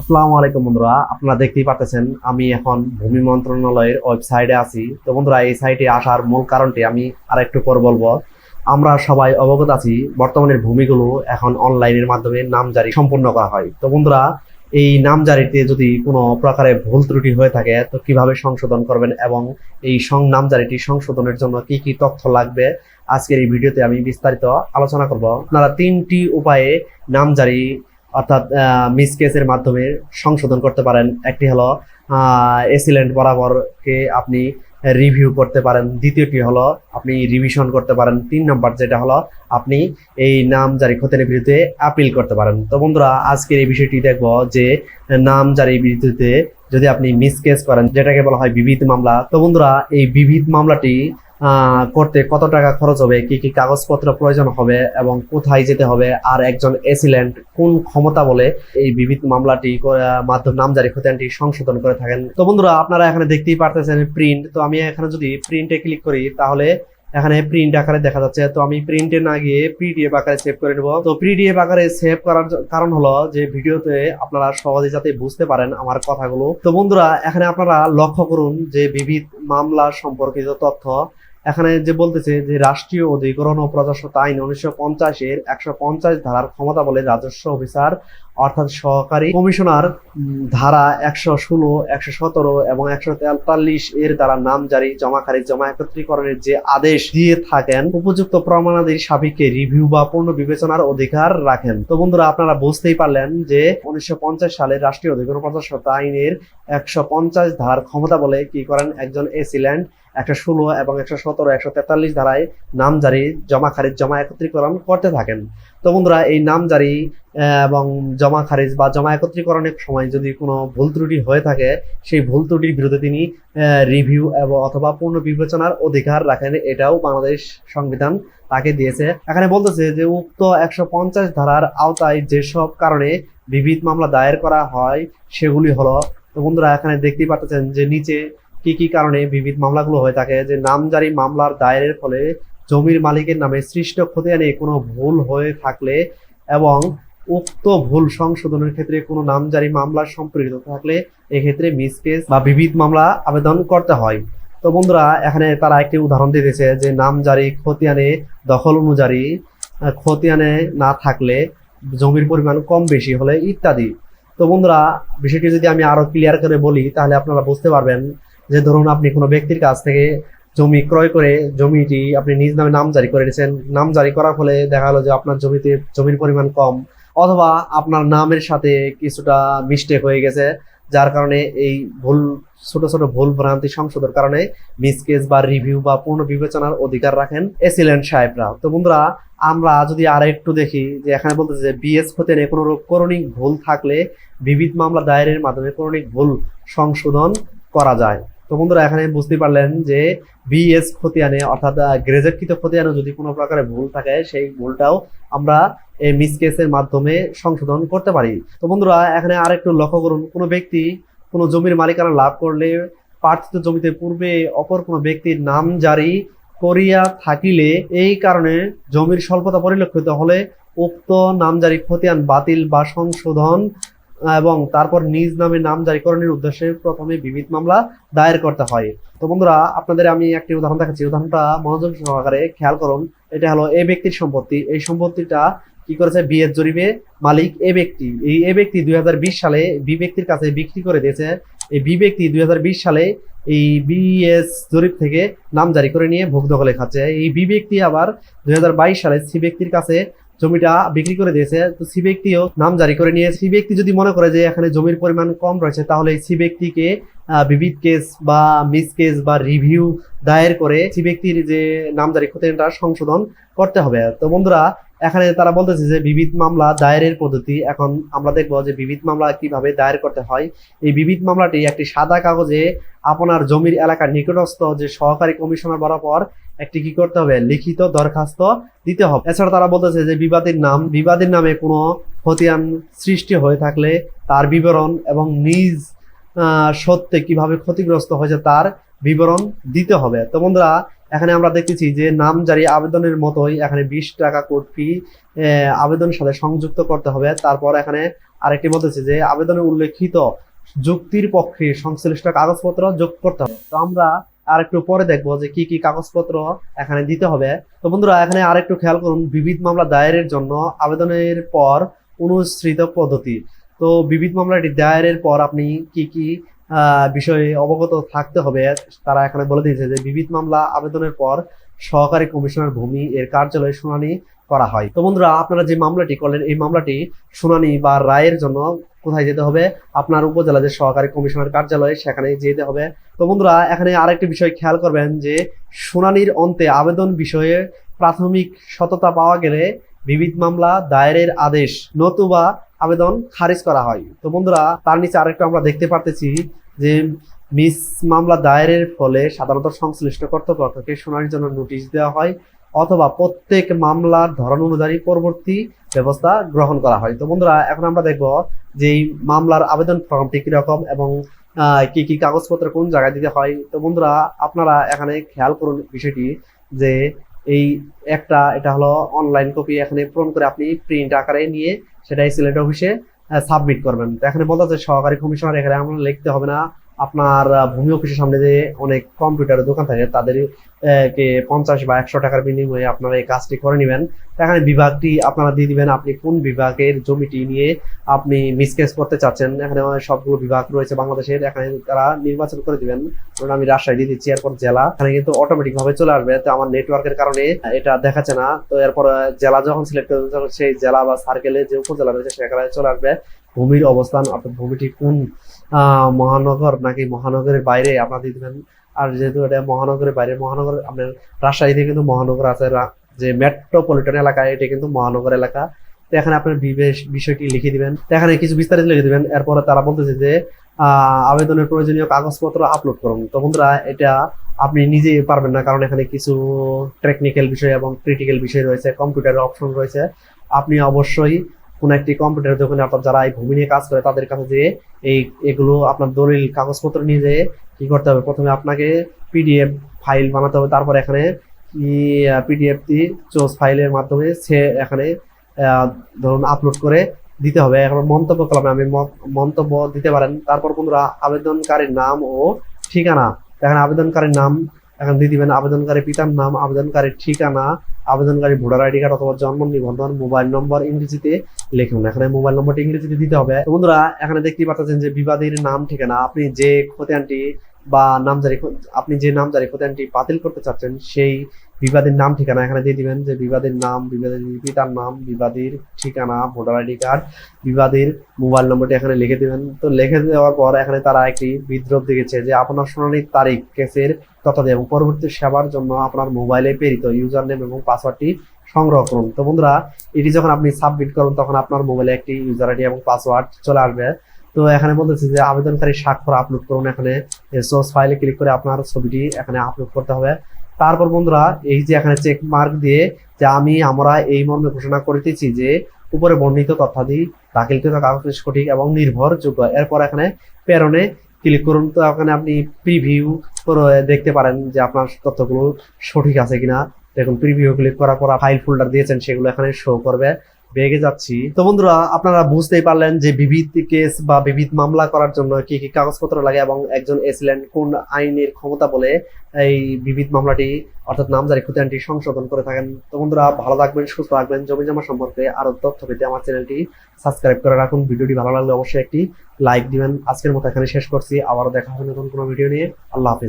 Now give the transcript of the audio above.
আসসালামু আলাইকুম বন্ধুরা, আপনারা দেখতেই পাচ্ছেন আমি এখন ভূমি মন্ত্রণালয়ের ওয়েবসাইটে আছি। তো বন্ধুরা, এই সাইটে আসার মূল কারণটি আমি আর একটু পর বলব। আমরা সবাই অবগত আছি, বর্তমানে ভূমিগুলো এখন অনলাইনের মাধ্যমে নামজারি সম্পূর্ণ করা হয়। তো বন্ধুরা, এই নামজারিতে যদি কোনো প্রকারে ভুল ত্রুটি হয়ে থাকে, তো কীভাবে সংশোধন করবেন এবং এই সং নামজারিটি সংশোধনের জন্য কি কি তথ্য লাগবে, আজকের এই ভিডিওতে আমি বিস্তারিত আলোচনা করব। আপনারা তিনটি উপায়ে নামজারি অর্থাৎ মিস কেসের মাধ্যমে সংশোধন করতে পারেন। একটি হলো এসিলেন্ট বরাবরকে আপনি রিভিউ করতে পারেন। দ্বিতীয়টি হলো, আপনি রিভিশন করতে পারেন। তিন নম্বর যেটা হলো, আপনি এই নাম জারি খতিয়ানের বিরুদ্ধে আপিল করতে পারেন। তো বন্ধুরা, আজকের এই বিষয়টি দেখব যে নাম জারি বিরুদ্ধে যদি আপনি মিস কেস করেন, যেটাকে বলা হয় বিবিধ মামলা, তো বন্ধুরা, এই বিবিধ মামলাটি করতে কত টাকা খরচ হবে? কি কি কাগজপত্র প্রয়োজন হবে? এবং কোথায় যেতে হবে? আর একজন এসিলেন্ট কোন ক্ষমতা বলে এই বিবিধ মামলাটি মাধ্যম নামজারি খতিয়ানটি সংশোধন করে থাকেন? তো বন্ধুরা, আপনারা এখানে দেখতেই পারতেছেন প্রিন্ট তো আমি এখানে যদি প্রিন্টে ক্লিক করি, তাহলে এখানে প্রিন্ট আকারে দেখা যাচ্ছে। তো আমি প্রিন্টে না গিয়ে পিডিএফ আকারে সেভ করে নেব। তো পিডিএফ আকারে সেভ করার কারণ হলো যে ভিডিওতে আপনারা সহজে যাতে বুঝতে পারেন আমার কথাগুলো। তো বন্ধুরা, এখানে আপনারা লক্ষ্য করুন যে বিবিধ মামলা সম্পর্কিত তথ্য এখানে যে বলতেছে যে রাষ্ট্রীয় অধিগ্রহণ ও প্রজাস্বত্ব আইন উনিশশো পঞ্চাশের একশো পঞ্চাশ ধারার ক্ষমতা বলে রাজস্ব অফিসার অর্থাৎ সহকারী কমিশনার ধারা একশো ষোলো, একশো সতেরো এবং একশো তেতাল্লিশ এর দ্বারা নাম জারি জমাকারী জমা একত্রীকরণের যে আদেশ দিয়ে থাকেন, উপযুক্ত প্রমাণাদির সাপেক্ষে রিভিউ বা পূর্ণ বিবেচনার অধিকার রাখেন। তো বন্ধুরা, আপনারা বুঝতেই পারলেন যে উনিশশো পঞ্চাশ সালে রাষ্ট্রীয় অধিগ্রহণ প্রজাস্বত্ব আইনের একশো পঞ্চাশ ধার ক্ষমতা বলে কি করেন একজন এসিল্যান্ড একশো ষোলো এবং একশো সতেরো, একশো তেতাল্লিশ ধারায় নাম জারি জমা খারিজ জমা একত্রীকরণ করতে থাকেন। তো বন্ধুরা, এই নাম জারি এবং জমা খারিজ বা জমা একত্রীকরণের সময় যদি কোনো ভুল ত্রুটি হয়ে থাকে, সেই ভুল ত্রুটির বিরুদ্ধে তিনি রিভিউ এবং অথবা পূর্ণ বিবেচনার অধিকার রাখেন। এটাও বাংলাদেশ সংবিধান তাকে দিয়েছে। এখানে বলতেছে যে, উক্ত একশো পঞ্চাশ ধারার আওতায় যেসব কারণে বিবিধ মামলা দায়ের করা হয়, সেগুলি হলো, তো বন্ধুরা, এখানে দেখতেই পাচ্ছেন যে নিচে কি কি কারণে বিবিধ মামলাগুলো হয়ে থাকে, যে নামজারি মামলার দায়েরের ফলে জমির মালিকের নামে সৃষ্ট খতিয়ানে কোনো ভুল হয়ে থাকলে এবং উক্ত ভুল সংশোধনের ক্ষেত্রে কোনো নামজারি মামলা সম্পৃক্ত থাকলে এক্ষেত্রে মিস কেস বা বিবিধ মামলা আবেদন করতে হয়। তো বন্ধুরা, এখানে তারা একটি উদাহরণ দিতেছে যে নামজারি খতিয়ানে, দখল অনুযায়ী খতিয়ানে না থাকলে জমির পরিমাণ কম বেশি হলে ইত্যাদি। তো বন্ধুরা, বিষয়টি যদি আমি আরও ক্লিয়ার করে বলি, তাহলে আপনারা বুঝতে পারবেন যে ধরুন আপনি কোনো ব্যক্তির কাছ থেকে জমি ক্রয় করে জমিটি আপনি নিজ নামে নাম জারি করে নিয়েছেন। নাম জারি করার ফলে দেখা গেলো যে আপনার জমিতে জমির পরিমাণ কম অথবা আপনার নামের সাথে কিছুটা মিস্টেক হয়ে গেছে, যার কারণে এই ভুল, ছোট ছোট ভুল ভ্রান্তি সংশোধনের কারণে মিসকেস বা রিভিউ বা পূর্ণ বিবেচনার অধিকার রাখেন এসিলেন্ট সাহেবরা। তো বন্ধুরা, আমরা যদি আর একটু দেখি যে এখানে বলতেছে যে বিএস খতিয়ানে কোনো করণিক ভুল থাকলে বিবিধ মামলা দায়েরের মাধ্যমে করণিক ভুল সংশোধন করা যায়। তো বন্ধুরা, এখানে বুঝতে পারলেন যে বিএস খতিয়ানে, অর্থাৎ গ্রেজেটকৃত খতিয়ানে যদি কোনো প্রকারে ভুল থাকে, সেই ভুলটাও আমরা এই মিস কেসের মাধ্যমে সংশোধন করতে পারি। তো বন্ধুরা, এখানে আরেকটু লক্ষ্য করুন, কোনো ব্যক্তি কোনো জমির মালিকানা লাভ করলে প্রার্থিত জমিতে পূর্বে অপর কোনো ব্যক্তির নাম জারি করিয়া থাকিলে এই কারণে জমির স্বল্পতা পরিলক্ষিত হলে উক্ত নামজারি খতিয়ান বাতিল বা সংশোধন এবং তারপর নিজ নামে নাম জারিকরণের উদ্দেশ্যে প্রথমে বিবিধ মামলা দায়ের করতে হয়। তো বন্ধুরা, আপনাদের আমি একটি উদাহরণ দেখাচ্ছি। উদাহরণটা মনোযোগ সহকারে খেয়াল করুন। এটা হলো এ ব্যক্তির সম্পত্তি। এই সম্পত্তিটা কি করেছে? বিয়ের জরিপে মালিক এ ব্যক্তি। এই এ ব্যক্তি দুই হাজার বিশ সালে বি ব্যক্তির কাছে বিক্রি করে দিয়েছে। এই বি ব্যক্তি দুই হাজার বিশ সালে এই বিএস জরিপ থেকে নাম জারি করে নিয়ে ভোগ দখলে খাচ্ছে। এই বি ব্যক্তি আবার দুই হাজার বাইশ সালে সি ব্যক্তির কাছে জমিটা বিক্রি করে দিয়েছে। তো সি ব্যক্তিও নাম জারি করে নিয়ে সি ব্যক্তি যদি মনে করে যে এখানে জমির পরিমাণ কম রয়েছে, তাহলে সি ব্যক্তিকে বিবিধ কেস বা মিস কেস বা রিভিউ দায়ের করে সি ব্যক্তির যে নাম জারি খতিয়ানটা সংশোধন করতে হবে। তো বন্ধুরা এখানে তারা বলতেছে যে বিবিধ মামলা দায়েরের পদ্ধতি, এখন আমরা দেখব যে বিবিধ মামলা কীভাবে দায়ের করতে হয়। এই বিবিধ মামলাটি একটি সাদা কাগজে আপনার জমির এলাকার নিকটস্থ যে সহকারী কমিশনার বরাবর একটি কি করতে হবে? লিখিত দরখাস্ত দিতে হবে। এছাড়া তারা বলতেছে যে বিবাদের নাম, বিবাদের নামে কোনো খতিয়ান সৃষ্টি হয়ে থাকলে তার বিবরণ এবং নিজ সত্যে কীভাবে ক্ষতিগ্রস্ত হয়েছে তার বিবরণ দিতে হবে। তো বন্ধুরা এখানে আমরা দেখতেছি যে নামজারি আবেদনের মতোই এখানে বিশ টাকা কোড ফি আবেদনের সাথে সংযুক্ত করতে হবে। তারপর এখানে আরেকটি বলতেছে যে আবেদনে উল্লেখিত যুক্তির পক্ষে সংশ্লিষ্ট কাগজপত্র যোগ করতে হবে। তো আমরা আর একটু পরে দেখব যে কি কি কাগজপত্র এখানে দিতে হবে। তো বন্ধুরা, এখানে আরেকটু খেয়াল করুন, বিবিধ মামলা দায়েরের জন্য আবেদনের পর অনুসৃত পদ্ধতি। তো বিবিধ মামলাটি দায়েরের পর আপনি কি কি বিষয়ে অবগত থাকতে হবে। তারা এখানে বলে দিয়েছে যে, বিবিধ মামলা আবেদনের পর সহকারী কমিশনার ভূমি এর কার্যালয়ে শুনানি করা হয়। তো বন্ধুরা, আপনারা যে মামলাটি করলেন, এই মামলাটি শুনানি বা রায়ের জন্য কোথায় যেতে হবে? আপনার উপজেলা যে সহকারী কমিশনার কার্যালয় সেখানে যেতে হবে। তো বন্ধুরা, এখানে আরেকটি বিষয় খেয়াল করবেন যে, শুনানির অন্তে আবেদন বিষয়ে প্রাথমিক সততা পাওয়া গেলে বিবিধ মামলা, দায়েরের আদেশ নতুবা আবেদন খারিজ করা হয়। তো বন্ধুরা, তার নিচে আরেকটু আমরা দেখতে পারতেছি যে মিস মামলা দায়েরের ফলে সাধারণত সংশ্লিষ্ট কর্তৃপক্ষকে শুনানির জন্য নোটিশ দেওয়া হয় অথবা প্রত্যেক মামলার ধরন অনুযায়ী পরবর্তী ব্যবস্থা গ্রহণ করা হয়। তো বন্ধুরা, এখন আমরা দেখব যে এই মামলার আবেদন ফর্মটি কীরকম এবং কি কি কাগজপত্র কোন জায়গায় দিতে হয়। তো বন্ধুরা, আপনারা এখানে খেয়াল করুন বিষয়টি যে এই একটা, এটা হলো অনলাইন কপি এখানে পূরণ করে আপনি প্রিন্ট আকারে নিয়ে সেটাই সিলেট অফিসে সাবমিট করবেন। তো এখানে বলতে সহকারী কমিশনার এখানে আমরা লিখতে হবে না। আপনার ভূমি অফিসের সামনে যে অনেক কম্পিউটারের দোকান থাকে তাদের কে পঞ্চাশ বা একশো টাকার বিনিময়ে আপনারা এই কাজটি করে নেবেন। এখানে বিভাগটি আপনারা দিয়ে দিবেন, আপনি কোন বিভাগের জমিটি নিয়ে আপনি মিসকেস করতে চাচ্ছেন। এখানে সবগুলো বিভাগ রয়েছে বাংলাদেশের, এখানে তারা নির্বাচন করে দিবেন। ধরুন আমি রাজশাহী দিয়ে দিচ্ছি, এরপর জেলা। এখানে কিন্তু অটোমেটিক ভাবে চলে আসবে, তো আমার নেটওয়ার্কের কারণে এটা দেখাচ্ছে না। তো এরপর জেলা যখন সিলেক্ট করবে সেই জেলা বা সার্কেলে যে উপজেলা রয়েছে, সেখানে চলে আসবে। ভূমির অবস্থান, অর্থাৎ ভূমিটি কোন মহানগর নাকি মহানগরের বাইরে? আপনারা দিবেন আর যেহেতু এটা মহানগরের বাইরে, মহানগর আপনার রাজশাহীতে কিন্তু মহানগর আছে। যে মেট্রোপলিটন এলাকা, এটা কিন্তু মহানগর এলাকা। তো এখানে আপনার বিষয়টি লিখে দিবেন। এখানে কিছু বিস্তারিত লিখে দিবেন। এরপরে তারা বলতেছে যে আবেদনের প্রয়োজনীয় কাগজপত্র আপলোড করুন। তো বন্ধুরা, এটা আপনি নিজে পারবেন না, কারণ এখানে কিছু টেকনিক্যাল বিষয় এবং ক্রিটিক্যাল বিষয় রয়েছে কম্পিউটারের অপশন রয়েছে। আপনি অবশ্যই কোন একটি কম্পিউটার দোকানে অর্থাৎ যারা এই ভূমি নিয়ে কাজ করে, তাদের কাছে যে এই, এগুলো আপনার দলিল, কাগজপত্র নিয়ে যেয়ে কি করতে হবে? প্রথমে আপনাকে পিডিএফ ফাইল বানাতে হবে, তারপর এখানে পিডিএফ টি চোজ ফাইলের মাধ্যমে সে এখানে ধরুন আপলোড করে দিতে হবে। এখন মন্তব্য কলমে আমি মন্তব্য দিতে পারেন। তারপর বন্ধুরা, আবেদনকারীর নাম ও ঠিকানা। এখানে আবেদনকারীর নাম, এখন দিয়ে দিবেন আবেদনকারী পিতার নাম, আবেদনকারীর ঠিকানা আবেদনকারী ভোটার আইডি কার্ড অথবা জন্ম নিবন্ধন, মোবাইল নম্বর ইংরেজিতে লিখুন। এখানে মোবাইল নম্বরটি ইংরেজিতে দিতে হবে। বন্ধুরা, এখানে দেখতেই পাচ্ছেন যে বিবাদীর নাম, ঠিকানা, আপনি যে খতিয়ানটি বা নামজারি, আপনি যে নামজারি খতিয়ানটি বাতিল করতে চাচ্ছেন, সেই বিবাদীর নাম ঠিকানা এখানে দিয়ে দিবেন যে বিবাদের নাম, বিবাদীর পিতার নাম, বিবাদের ঠিকানা, ভোটার আইডি কার্ড, বিবাদের মোবাইল নম্বরটি এখানে লিখে দিবেন। তো লিখে দেওয়ার পর এখানে তারা একটি বিদ্রোপ দেখেছে যে আপনার শুনানির তারিখ, কেসের তথা এবং পরবর্তী সেবার জন্য আপনার মোবাইলে প্রেরিত ইউজার নেম এবং পাসওয়ার্ডটি সংগ্রহ করুন। তো বন্ধুরা, এটি যখন আপনি সাবমিট করুন তখন আপনার মোবাইলে একটি ইউজার আইডি এবং পাসওয়ার্ড চলে আসবে। তো এখানে বলতেছে যে আবেদনকারী স্বাক্ষর আপলোড করুন এখানে। সোর্স ফাইলে ক্লিক করে আপনার ছবিটি এখানে আপলোড করতে হবে। তারপর বন্ধুরা, এই যে এখানে চেক মার্ক দিয়ে যে আমি, আমরা এই মর্মে ঘোষণা করিতেছি যে, উপরে বর্ণিত তথ্যাদি দাখিলকৃত কাগজ সঠিক এবং নির্ভরযোগ্য। এরপর এখানে প্রেরণে ক্লিক করুন। তো এখানে আপনি প্রিভিউ দেখতে পারেন যে আপনার তথ্যগুলো সঠিক আছে কিনা। দেখুন প্রিভিউ ক্লিক করার পর ফাইল ফোল্ডার দিয়েছেন, সেগুলো এখানে শো করবে। বেগে যাচ্ছি। তো বন্ধুরা, আপনারা বুঝতেই পারলেন যে বিবিধ কেস বা বিবিধ মামলা করার জন্য কি কি কাগজপত্র লাগে এবং একজন এসিলেন কোন আইনের ক্ষমতা বলে এই বিবিধ মামলাটি, অর্থাৎ নামজারি খুতিয়ানটি সংশোধন করে থাকেন। তো বন্ধুরা, ভালো থাকবেন, সুস্থ থাকবেন। জমি জমা সম্পর্কে আরও তথ্য পেতে আমার চ্যানেলটি সাবস্ক্রাইব করে রাখুন। ভিডিওটি ভালো লাগলে অবশ্যই একটি লাইক দিবেন। আজকের মতো এখানে শেষ করছি। আবারও দেখা হবে নতুন কোনো ভিডিও নিয়ে। আল্লাহ হাফিজ।